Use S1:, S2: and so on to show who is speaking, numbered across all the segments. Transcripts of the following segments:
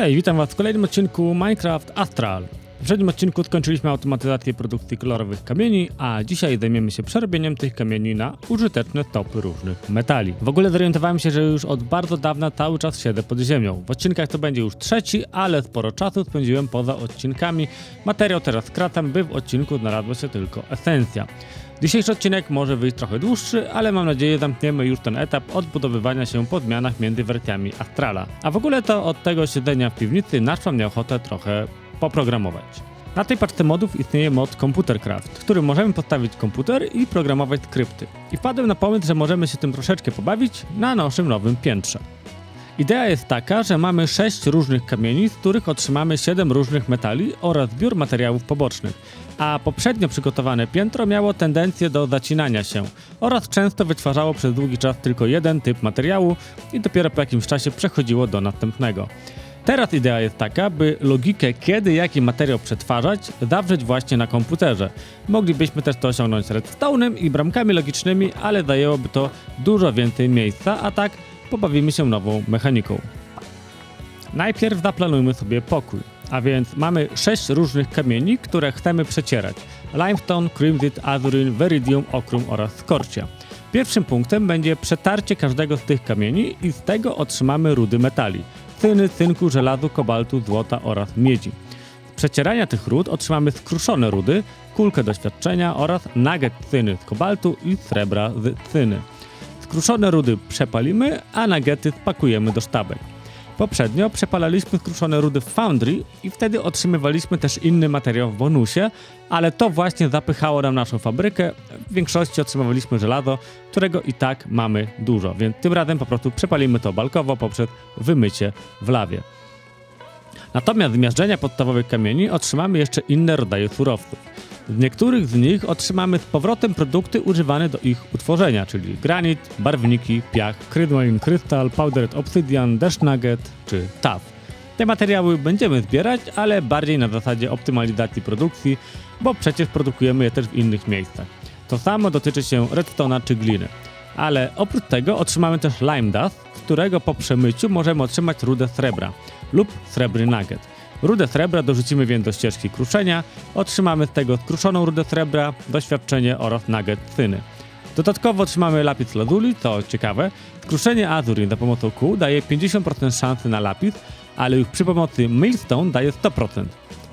S1: Cześć, witam Was w kolejnym odcinku Minecraft Astral. W poprzednim odcinku skończyliśmy automatyzację produkcji kolorowych kamieni, a dzisiaj zajmiemy się przerobieniem tych kamieni na użyteczne stopy różnych metali. W ogóle zorientowałem się, że już od bardzo dawna cały czas siedzę pod ziemią. W odcinkach to będzie już trzeci, ale sporo czasu spędziłem poza odcinkami. Materiał teraz skracam, by w odcinku znalazła się tylko esencja. Dzisiejszy odcinek może wyjść trochę dłuższy, ale mam nadzieję zamkniemy już ten etap odbudowywania się po zmianach między wersjami Astrala. A w ogóle to od tego siedzenia w piwnicy nasz miał ochotę trochę poprogramować. Na tej paczce modów istnieje mod Computercraft, w którym możemy postawić komputer i programować skrypty. I wpadłem na pomysł, że możemy się tym troszeczkę pobawić na naszym nowym piętrze. Idea jest taka, że mamy 6 różnych kamieni, z których otrzymamy 7 różnych metali oraz zbiór materiałów pobocznych, a poprzednio przygotowane piętro miało tendencję do zacinania się oraz często wytwarzało przez długi czas tylko jeden typ materiału i dopiero po jakimś czasie przechodziło do następnego. Teraz idea jest taka, by logikę, kiedy jaki materiał przetwarzać, zawrzeć właśnie na komputerze. Moglibyśmy też to osiągnąć redstone'em i bramkami logicznymi, ale zajęłoby to dużo więcej miejsca, a tak pobawimy się nową mechaniką. Najpierw zaplanujmy sobie pokój, a więc mamy sześć różnych kamieni, które chcemy przecierać. Limestone, Crimson, Azurin, Veridium, Okrum oraz Skorcia. Pierwszym punktem będzie przetarcie każdego z tych kamieni i z tego otrzymamy rudy metali. Cyny, cynku, żelazu, kobaltu, złota oraz miedzi. Z przecierania tych rud otrzymamy skruszone rudy, kulkę doświadczenia oraz nugget cyny z kobaltu i srebra z cyny. Skruszone rudy przepalimy, a nuggety spakujemy do sztabek. Poprzednio przepalaliśmy skruszone rudy w Foundry i wtedy otrzymywaliśmy też inny materiał w bonusie, ale to właśnie zapychało nam naszą fabrykę. W większości otrzymywaliśmy żelazo, którego i tak mamy dużo, więc tym razem po prostu przepalimy to balkowo poprzez wymycie w lawie. Natomiast z miażdżenia podstawowych kamieni otrzymamy jeszcze inne rodzaje surowców. Z niektórych z nich otrzymamy z powrotem produkty używane do ich utworzenia, czyli granit, barwniki, piach, crystalline crystal, powdered obsidian, dash nugget czy taf. Te materiały będziemy zbierać, ale bardziej na zasadzie optymalizacji produkcji, bo przecież produkujemy je też w innych miejscach. To samo dotyczy się redstone'a czy gliny. Ale oprócz tego otrzymamy też lime dust, którego po przemyciu możemy otrzymać rudę srebra lub srebrny nugget. Rudę srebra dorzucimy więc do ścieżki kruszenia, otrzymamy z tego skruszoną rudę srebra, doświadczenie oraz nugget cyny. Dodatkowo otrzymamy lapis lazuli, co ciekawe. Skruszenie azurin za pomocą kół daje 50% szansy na lapis, ale już przy pomocy millstone daje 100%.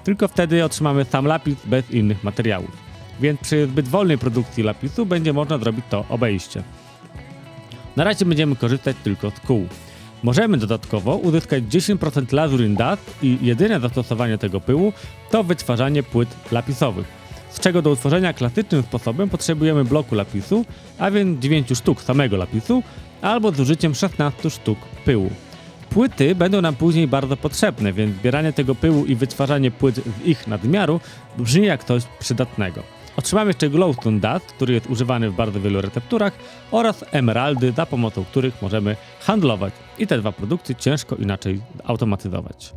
S1: Tylko wtedy otrzymamy sam lapis bez innych materiałów. Więc przy zbyt wolnej produkcji lapisu będzie można zrobić to obejście. Na razie będziemy korzystać tylko z kół. Możemy dodatkowo uzyskać 10% lazurin dust i jedyne zastosowanie tego pyłu to wytwarzanie płyt lapisowych, z czego do utworzenia klasycznym sposobem potrzebujemy bloku lapisu, a więc 9 sztuk samego lapisu, albo z użyciem 16 sztuk pyłu. Płyty będą nam później bardzo potrzebne, więc zbieranie tego pyłu i wytwarzanie płyt z ich nadmiaru brzmi jak coś przydatnego. Otrzymamy jeszcze glowstone dust, który jest używany w bardzo wielu recepturach oraz emeraldy, za pomocą których możemy handlować. I te dwa produkty ciężko inaczej automatyzować.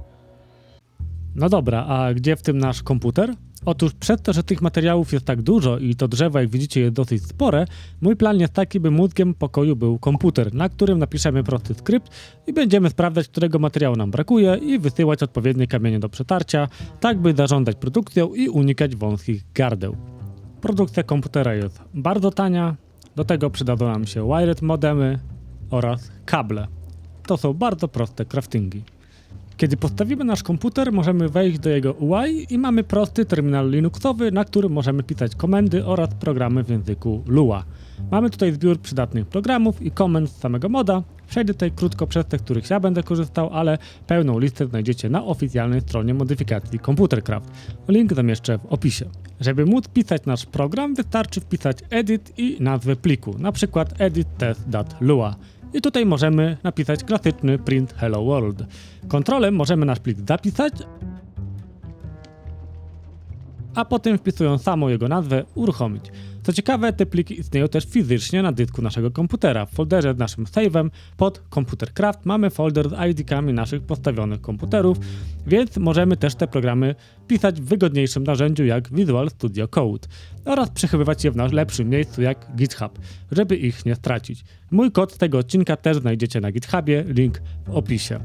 S1: No dobra, a gdzie w tym nasz komputer? Otóż przez to, że tych materiałów jest tak dużo i to drzewo, jak widzicie, jest dosyć spore, mój plan jest taki, by mózgiem pokoju był komputer, na którym napiszemy prosty skrypt i będziemy sprawdzać, którego materiału nam brakuje i wysyłać odpowiednie kamienie do przetarcia, tak by zarządzać produkcją i unikać wąskich gardeł. Produkcja komputera jest bardzo tania, do tego przydadzą nam się wired modemy oraz kable. To są bardzo proste craftingi. Kiedy postawimy nasz komputer, możemy wejść do jego UI i mamy prosty terminal Linuxowy, na którym możemy pisać komendy oraz programy w języku Lua. Mamy tutaj zbiór przydatnych programów i komend z samego moda. Przejdę tutaj krótko przez te, których ja będę korzystał, ale pełną listę znajdziecie na oficjalnej stronie modyfikacji Computercraft. Link zamieszczę w opisie. Żeby móc pisać nasz program, wystarczy wpisać edit i nazwę pliku, na przykład edittest.lua. I tutaj możemy napisać klasyczny print hello world. Kontrolem możemy nasz plik zapisać, a potem wpisując samą jego nazwę uruchomić. Co ciekawe, te pliki istnieją też fizycznie na dysku naszego komputera. W folderze z naszym save'em pod Computercraft mamy folder z ID-kami naszych postawionych komputerów, więc możemy też te programy pisać w wygodniejszym narzędziu jak Visual Studio Code oraz przechowywać je w najlepszym miejscu jak GitHub, żeby ich nie stracić. Mój kod tego odcinka też znajdziecie na GitHubie, link w opisie.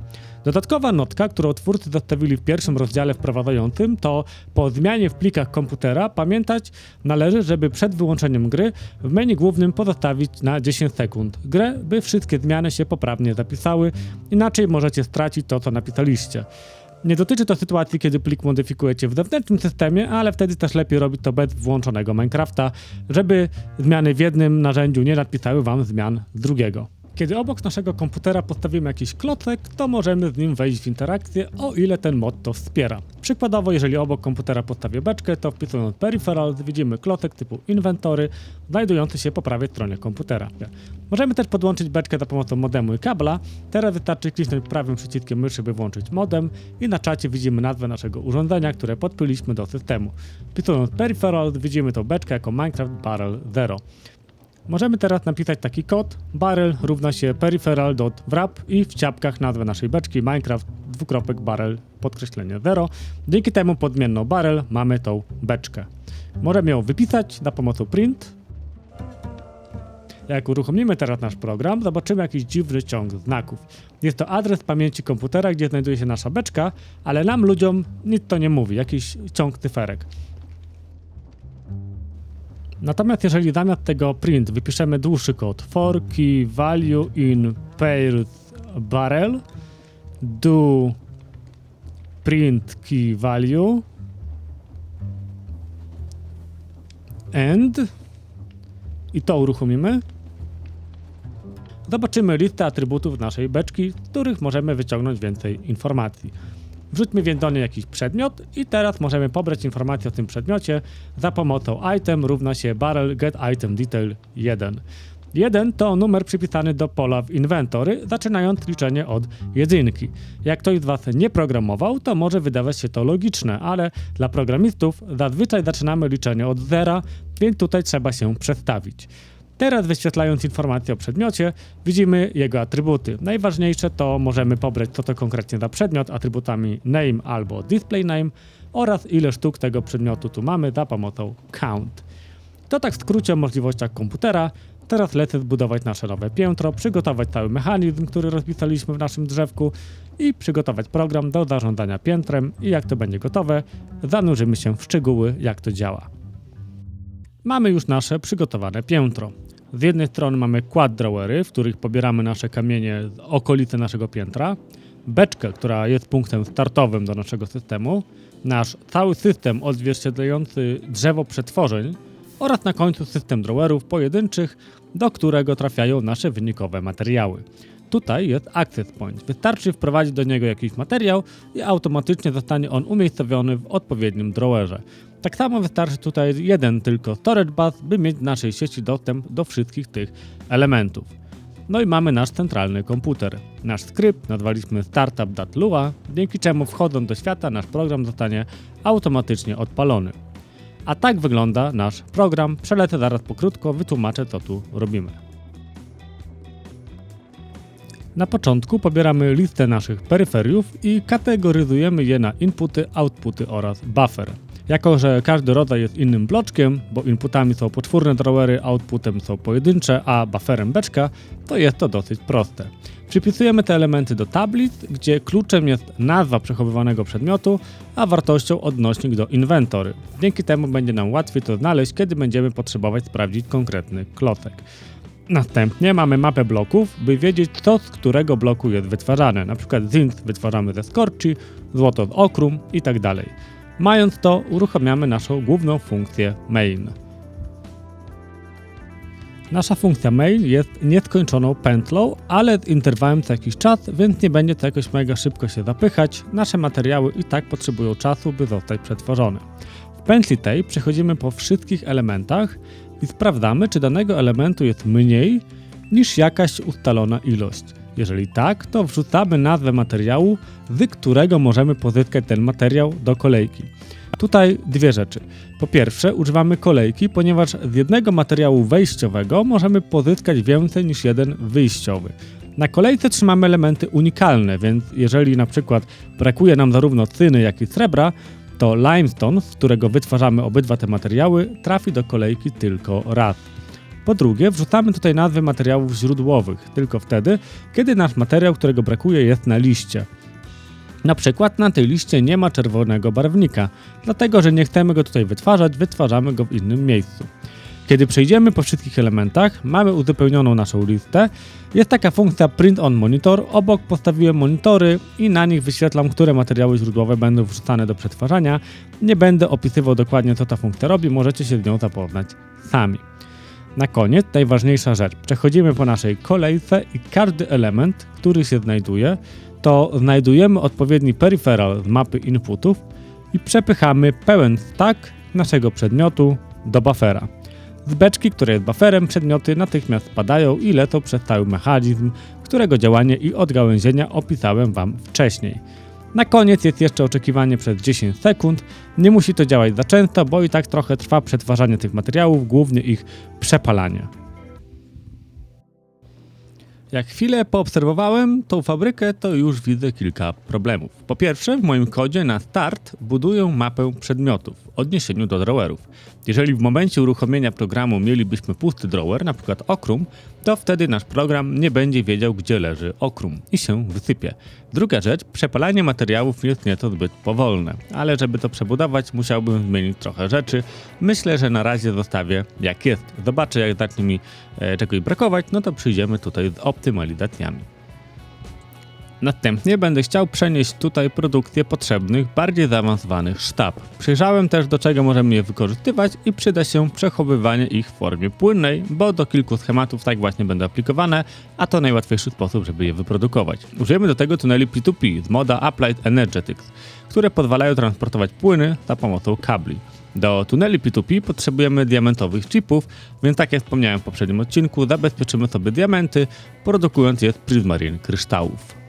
S1: Dodatkowa notka, którą twórcy zostawili w pierwszym rozdziale wprowadzającym, to po zmianie w plikach komputera pamiętać należy, żeby przed wyłączeniem gry w menu głównym pozostawić na 10 sekund grę, by wszystkie zmiany się poprawnie zapisały, inaczej możecie stracić to, co napisaliście. Nie dotyczy to sytuacji, kiedy plik modyfikujecie w zewnętrznym systemie, ale wtedy też lepiej robić to bez włączonego Minecrafta, żeby zmiany w jednym narzędziu nie napisały wam zmian z drugiego. Kiedy obok naszego komputera postawimy jakiś klocek, to możemy z nim wejść w interakcję, o ile ten mod to wspiera. Przykładowo, jeżeli obok komputera postawię beczkę, to wpisując peripherals widzimy klocek typu inwentory, znajdujący się po prawej stronie komputera. Możemy też podłączyć beczkę za pomocą modemu i kabla. Teraz wystarczy kliknąć prawym przyciskiem myszy, by włączyć modem i na czacie widzimy nazwę naszego urządzenia, które podpiliśmy do systemu. Wpisując peripherals widzimy tą beczkę jako Minecraft Barrel 0. Możemy teraz napisać taki kod barrel równa się peripheral.wrap i w ciapkach nazwę naszej beczki Minecraft dwukropek barrel podkreślenie 0. Dzięki temu podmienną barrel mamy tą beczkę. Możemy ją wypisać za pomocą print. Jak uruchomimy teraz nasz program, zobaczymy jakiś dziwny ciąg znaków. Jest to adres pamięci komputera, gdzie znajduje się nasza beczka, ale nam ludziom nic to nie mówi, jakiś ciąg cyferek. Natomiast jeżeli zamiast tego print wypiszemy dłuższy kod for key value in pairs barrel do print key value and i to uruchomimy zobaczymy listę atrybutów naszej beczki, z których możemy wyciągnąć więcej informacji. Wrzućmy więc do niej jakiś przedmiot i teraz możemy pobrać informację o tym przedmiocie za pomocą item równa się barrel get item detail 1. 1 to numer przypisany do pola w inwentory, zaczynając liczenie od jedynki. Jak ktoś z Was nie programował, to może wydawać się to logiczne, ale dla programistów zazwyczaj zaczynamy liczenie od zera, więc tutaj trzeba się przestawić. Teraz wyświetlając informację o przedmiocie, widzimy jego atrybuty. Najważniejsze to możemy pobrać co to konkretnie za przedmiot atrybutami name albo display name oraz ile sztuk tego przedmiotu tu mamy za pomocą count. To tak w skrócie o możliwościach komputera. Teraz lecę zbudować nasze nowe piętro, przygotować cały mechanizm, który rozpisaliśmy w naszym drzewku i przygotować program do zarządzania piętrem i jak to będzie gotowe, zanurzymy się w szczegóły jak to działa. Mamy już nasze przygotowane piętro. Z jednej strony mamy quad drawery, w których pobieramy nasze kamienie z okolicy naszego piętra, beczkę, która jest punktem startowym do naszego systemu, nasz cały system odzwierciedlający drzewo przetworzeń oraz na końcu system drawerów pojedynczych, do którego trafiają nasze wynikowe materiały. Tutaj jest Access Point. Wystarczy wprowadzić do niego jakiś materiał i automatycznie zostanie on umiejscowiony w odpowiednim drawerze. Tak samo wystarczy tutaj jeden tylko storage bus, by mieć w naszej sieci dostęp do wszystkich tych elementów. No i mamy nasz centralny komputer. Nasz skrypt nazwaliśmy startup.lua, dzięki czemu wchodząc do świata nasz program zostanie automatycznie odpalony. A tak wygląda nasz program. Przelecę zaraz pokrótko, wytłumaczę co tu robimy. Na początku pobieramy listę naszych peryferiów i kategoryzujemy je na inputy, outputy oraz buffer. Jako, że każdy rodzaj jest innym bloczkiem, bo inputami są poczwórne drawery, outputem są pojedyncze, a bufferem beczka, to jest to dosyć proste. Przypisujemy te elementy do tablic, gdzie kluczem jest nazwa przechowywanego przedmiotu, a wartością odnośnik do inwentory. Dzięki temu będzie nam łatwiej to znaleźć, kiedy będziemy potrzebować sprawdzić konkretny klocek. Następnie mamy mapę bloków, by wiedzieć co z którego bloku jest wytwarzane. Na przykład zinc wytwarzamy ze skorci, złoto z okrum itd. Tak Mając to, uruchamiamy naszą główną funkcję main. Nasza funkcja main jest nieskończoną pętlą, ale z interwałem co jakiś czas, więc nie będzie to jakoś mega szybko się zapychać. Nasze materiały i tak potrzebują czasu, by zostać przetworzone. W pętli tej przechodzimy po wszystkich elementach i sprawdzamy, czy danego elementu jest mniej niż jakaś ustalona ilość. Jeżeli tak, to wrzucamy nazwę materiału, z którego możemy pozyskać ten materiał do kolejki. Tutaj dwie rzeczy. Po pierwsze, używamy kolejki, ponieważ z jednego materiału wejściowego możemy pozyskać więcej niż jeden wyjściowy. Na kolejce trzymamy elementy unikalne, więc jeżeli na przykład brakuje nam zarówno cyny, jak i srebra, to limestone, z którego wytwarzamy obydwa te materiały, trafi do kolejki tylko raz. Po drugie, wrzucamy tutaj nazwy materiałów źródłowych, tylko wtedy, kiedy nasz materiał, którego brakuje, jest na liście. Na przykład na tej liście nie ma czerwonego barwnika, dlatego że nie chcemy go tutaj wytwarzać, wytwarzamy go w innym miejscu. Kiedy przejdziemy po wszystkich elementach, mamy uzupełnioną naszą listę. Jest taka funkcja Print on Monitor. Obok postawiłem monitory i na nich wyświetlam, które materiały źródłowe będą wrzucane do przetwarzania. Nie będę opisywał dokładnie, co ta funkcja robi, możecie się z nią zapoznać sami. Na koniec najważniejsza rzecz. Przechodzimy po naszej kolejce i każdy element, który się znajduje, to znajdujemy odpowiedni peripheral z mapy inputów i przepychamy pełen stack naszego przedmiotu do buffera. Z beczki, która jest bufferem, przedmioty natychmiast spadają i lecą przez cały mechanizm, którego działanie i odgałęzienia opisałem Wam wcześniej. Na koniec jest jeszcze oczekiwanie przez 10 sekund. Nie musi to działać za często, bo i tak trochę trwa przetwarzanie tych materiałów, głównie ich przepalanie. Jak chwilę poobserwowałem tą fabrykę, to już widzę kilka problemów. Po pierwsze, w moim kodzie na start buduję mapę przedmiotów w odniesieniu do drawerów. Jeżeli w momencie uruchomienia programu mielibyśmy pusty drawer, np. okrum, to wtedy nasz program nie będzie wiedział, gdzie leży okrum i się wysypie. Druga rzecz, przepalanie materiałów jest nieco zbyt powolne, ale żeby to przebudować, musiałbym zmienić trochę rzeczy. Myślę, że na razie zostawię jak jest. Zobaczę, jak zacznie mi e, czegoś brakować, no to przyjdziemy tutaj z optymalizacjami. Następnie będę chciał przenieść tutaj produkcję potrzebnych, bardziej zaawansowanych sztab. Przyjrzałem też do czego możemy je wykorzystywać i przyda się przechowywanie ich w formie płynnej, bo do kilku schematów tak właśnie będą aplikowane, a to najłatwiejszy sposób, żeby je wyprodukować. Użyjemy do tego tuneli P2P z moda Applied Energetics, które pozwalają transportować płyny za pomocą kabli. Do tuneli P2P potrzebujemy diamentowych chipów, więc tak jak wspomniałem w poprzednim odcinku, zabezpieczymy sobie diamenty, produkując je z Prismarine kryształów.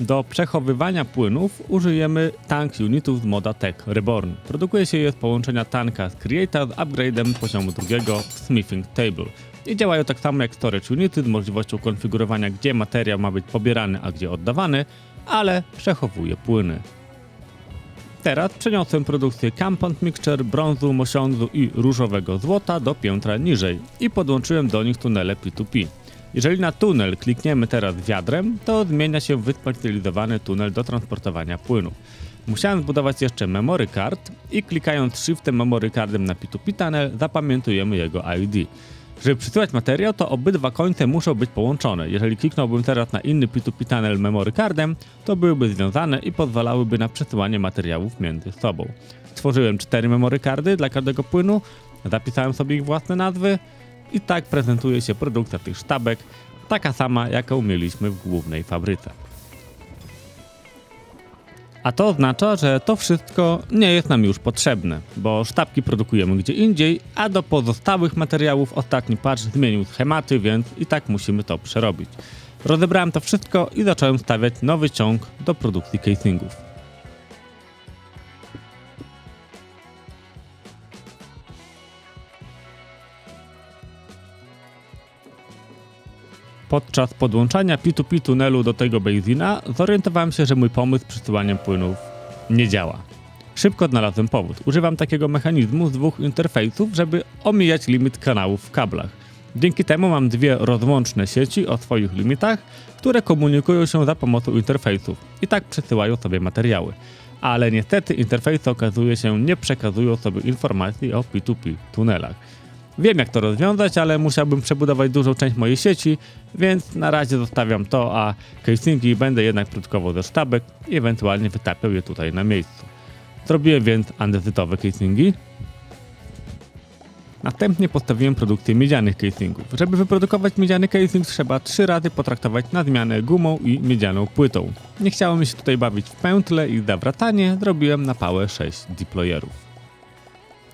S1: Do przechowywania płynów użyjemy tank unitów z moda Tech Reborn. Produkuje się je z połączenia tanka z Creata z upgrade'em poziomu drugiego w Smithing Table. I działają tak samo jak storage unity z możliwością konfigurowania gdzie materiał ma być pobierany, a gdzie oddawany, ale przechowuje płyny. Teraz przeniosłem produkcję Compound Mixture, brązu, mosiądzu i różowego złota do piętra niżej i podłączyłem do nich tunele P2P. Jeżeli na tunel klikniemy teraz wiadrem, to zmienia się wyspecjalizowany tunel do transportowania płynu. Musiałem zbudować jeszcze memory card i klikając shiftem memory cardem na P2P tunnel zapamiętujemy jego ID. Żeby przesyłać materiał, to obydwa końce muszą być połączone. Jeżeli kliknąłbym teraz na inny P2P tunnel memory cardem, to byłyby związane i pozwalałyby na przesyłanie materiałów między sobą. Stworzyłem cztery memory cardy dla każdego płynu, zapisałem sobie ich własne nazwy, i tak prezentuje się produkcja tych sztabek, taka sama jaką mieliśmy w głównej fabryce. A to oznacza, że to wszystko nie jest nam już potrzebne, bo sztabki produkujemy gdzie indziej, a do pozostałych materiałów ostatni patch zmienił schematy, więc i tak musimy to przerobić. Rozebrałem to wszystko i zacząłem stawiać nowy ciąg do produkcji casingów. Podczas podłączania P2P tunelu do tego Basina zorientowałem się, że mój pomysł z przesyłaniem płynów nie działa. Szybko odnalazłem powód. Używam takiego mechanizmu z dwóch interfejsów, żeby omijać limit kanałów w kablach. Dzięki temu mam dwie rozłączne sieci o swoich limitach, które komunikują się za pomocą interfejsów i tak przesyłają sobie materiały. Ale niestety interfejsy okazuje się nie przekazują sobie informacji o P2P tunelach. Wiem jak to rozwiązać, ale musiałbym przebudować dużą część mojej sieci, więc na razie zostawiam to, a casingi będę jednak produkował ze sztabek i ewentualnie wytapiał je tutaj na miejscu. Zrobiłem więc andezytowe casingi. Następnie postawiłem produkcję miedzianych casingów. Żeby wyprodukować miedziany casing trzeba trzy razy potraktować na zmianę gumą i miedzianą płytą. Nie chciało mi się tutaj bawić w pętle i zawracanie, zrobiłem na pałę 6 deployerów.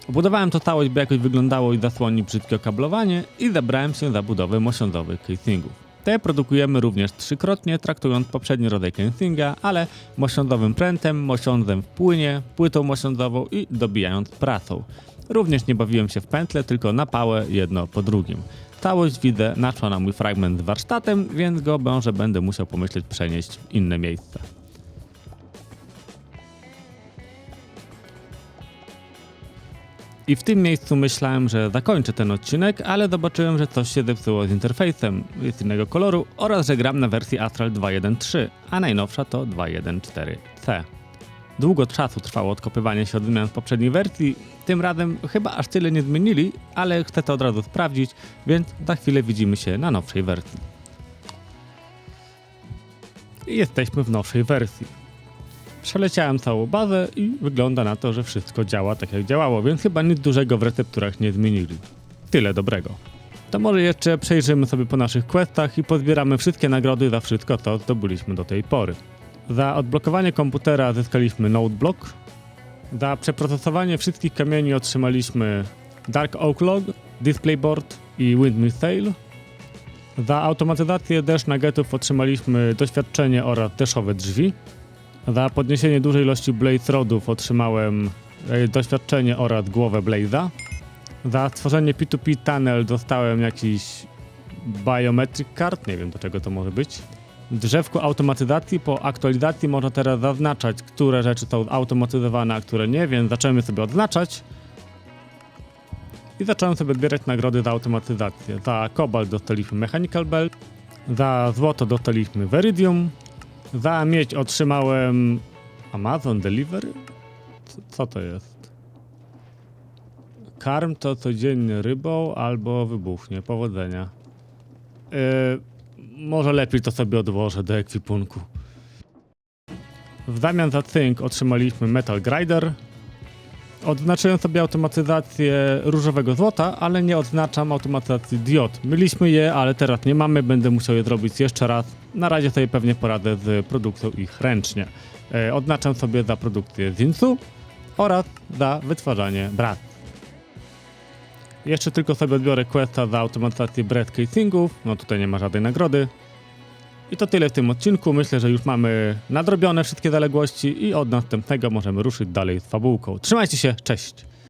S1: Obudowałem to całość, by jakoś wyglądało i zasłoni brzydkie okablowanie i zabrałem się za budowę mosiądzowych casingów. Te produkujemy również trzykrotnie, traktując poprzedni rodzaj casinga, ale mosiądzowym prętem, mosiądzem w płynie, płytą mosiądzową i dobijając pracą. Również nie bawiłem się w pętle, tylko na pałę jedno po drugim. Całość widzę naszła na mój fragment z warsztatem, więc go może będę musiał pomyśleć przenieść w inne miejsce. I w tym miejscu myślałem, że zakończę ten odcinek, ale zobaczyłem, że coś się zepsuło z interfejsem, jest innego koloru oraz że gram na wersji Astral 2.1.3, a najnowsza to 2.1.4c. Długo czasu trwało odkopywanie się od zmian z poprzedniej wersji, tym razem chyba aż tyle nie zmienili, ale chcę to od razu sprawdzić, więc za chwilę widzimy się na nowszej wersji. Jesteśmy w nowszej wersji. Przeleciałem całą bazę i wygląda na to, że wszystko działa tak jak działało, więc chyba nic dużego w recepturach nie zmienili. Tyle dobrego. To może jeszcze przejrzymy sobie po naszych questach i pozbieramy wszystkie nagrody za wszystko, co zdobyliśmy do tej pory. Za odblokowanie komputera zyskaliśmy Node Block. Za przeprocesowanie wszystkich kamieni otrzymaliśmy Dark Oak Log, Display Board i Windmill Sail. Za automatyzację dash nuggetów otrzymaliśmy doświadczenie oraz deszowe drzwi. Za podniesienie dużej ilości Blaze Rodów otrzymałem e, doświadczenie oraz głowę Blaze'a. Za stworzenie P2P Tunnel dostałem jakiś Biometric Card, nie wiem do czego to może być. W drzewku automatyzacji po aktualizacji można teraz zaznaczać, które rzeczy są automatyzowane, a które nie, więc zacząłem je sobie odznaczać. I zacząłem sobie zbierać nagrody za automatyzację. Za Cobalt dostaliśmy Mechanical Belt, za złoto dostaliśmy Veridium, za miedź otrzymałem Amazon Delivery? Co, to jest? Karm to codziennie rybą albo wybuchnie. Powodzenia. Yy, może lepiej to sobie odłożę do ekwipunku. W zamian za cynk otrzymaliśmy Metal Grider. Odznaczyłem sobie automatyzację różowego złota, ale nie odznaczam automatyzacji diod. Myliśmy je, ale teraz nie mamy, będę musiał je zrobić jeszcze raz. Na razie sobie pewnie poradzę z produkcją ich ręcznie. E, odznaczam sobie za produkcję Zinsu oraz za wytwarzanie brat. Jeszcze tylko sobie odbiorę questa za automatyzację bread casingów, no tutaj nie ma żadnej nagrody. I to tyle w tym odcinku. Myślę, że już mamy nadrobione wszystkie zaległości i od następnego możemy ruszyć dalej z fabułką. Trzymajcie się, cześć!